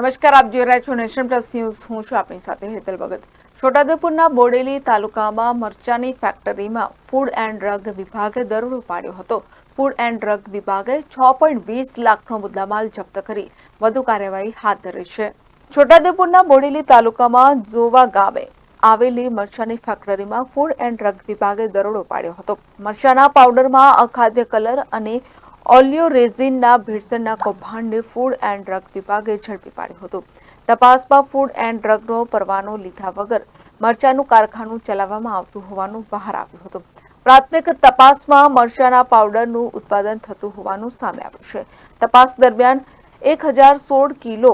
નમસ્કાર, આપ જોઈ રહ્યા છો નેશન પ્લસ ન્યૂઝ. હું છું આપની સાથે હેતલ ભગત. છોટાઉદેપુરના બોડેલી તાલુકામાં મરચાની ફેક્ટરીમાં ફૂડ એન્ડ ડ્રગ વિભાગે દરોડો પાડ્યો હતો. ફૂડ એન્ડ ડ્રગ વિભાગે છ પોઈન્ટ વીસ લાખનો મુદ્દામાલ જપ્ત કરી. વધુ કાર્યવાહી હાથ ધરી છે. છોટાઉદેપુરના બોડેલી તાલુકામાં જોવા ગામે આવેલી મરચાની ફેક્ટરીમાં ફૂડ એન્ડ ડ્રગ વિભાગે દરોડો પાડ્યો હતો. મરચાના પાવડરમાં અખાદ્ય કલર અને ઓલિયો રેઝિનના ભેળસેળના કૌભાંડને ફૂડ એન્ડ ડ્રગ વિભાગે ઝડપી પાડ્યું હતું. તપાસમાં ફૂડ એન્ડ ડ્રગનો પરવાનો લીધા વગર મરચાનું કારખાનું ચલાવવામાં આવતું હોવાનું બહાર આવ્યું હતું. પ્રાથમિક તપાસમાં મરચાના પાવડરનું ઉત્પાદન થતું હોવાનું સામે આવ્યું છે. તપાસ દરમિયાન એક હજાર સોળ કિલો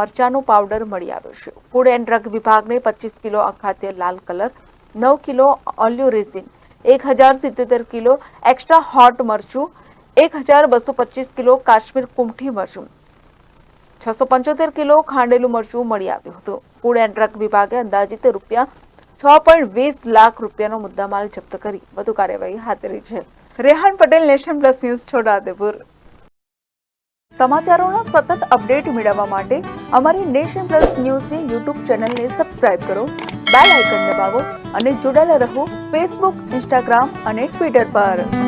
મરચાનો પાવડર મળી આવ્યો છે. ફૂડ એન્ડ ડ્રગ વિભાગને પચીસ કિલો અખાદ્ય લાલ કલર, નવ કિલો ઓલિયો રેઝિન, એક હજાર સિત્યોતેર કિલો એક્સ્ટ્રા હોટ મરચું એક હજાર બસો પચીસ કિલો કાશ્મીર કુમઠી મરચું. છસો પંચોતેર કિલો ખાંડેલું મરચું મળી આવ્યું હતું. ફૂડ એન્ડ ડ્રગ વિભાગે અંદાજિત રૂપિયા છ પોઈન્ટ વીસ લાખ રૂપિયાનો મુદ્દામાલ જપ્ત કરી. વધુ કાર્યવાહી હાથ ધરી છે. Rehan Patel, nation plus news Chhota Udepur સમાચારોના સતત અપડેટ મેળવવા માટે અમારી નેશન પ્લસ ન્યૂઝની યુટ્યુબ ચેનલને સબસ્ક્રાઇબ કરો, બેલ આઇકન દબાવો અને જોડાયેલા રહો ફેસબુક, ઇન્સ્ટાગ્રામ અને ટ્વિટર પર.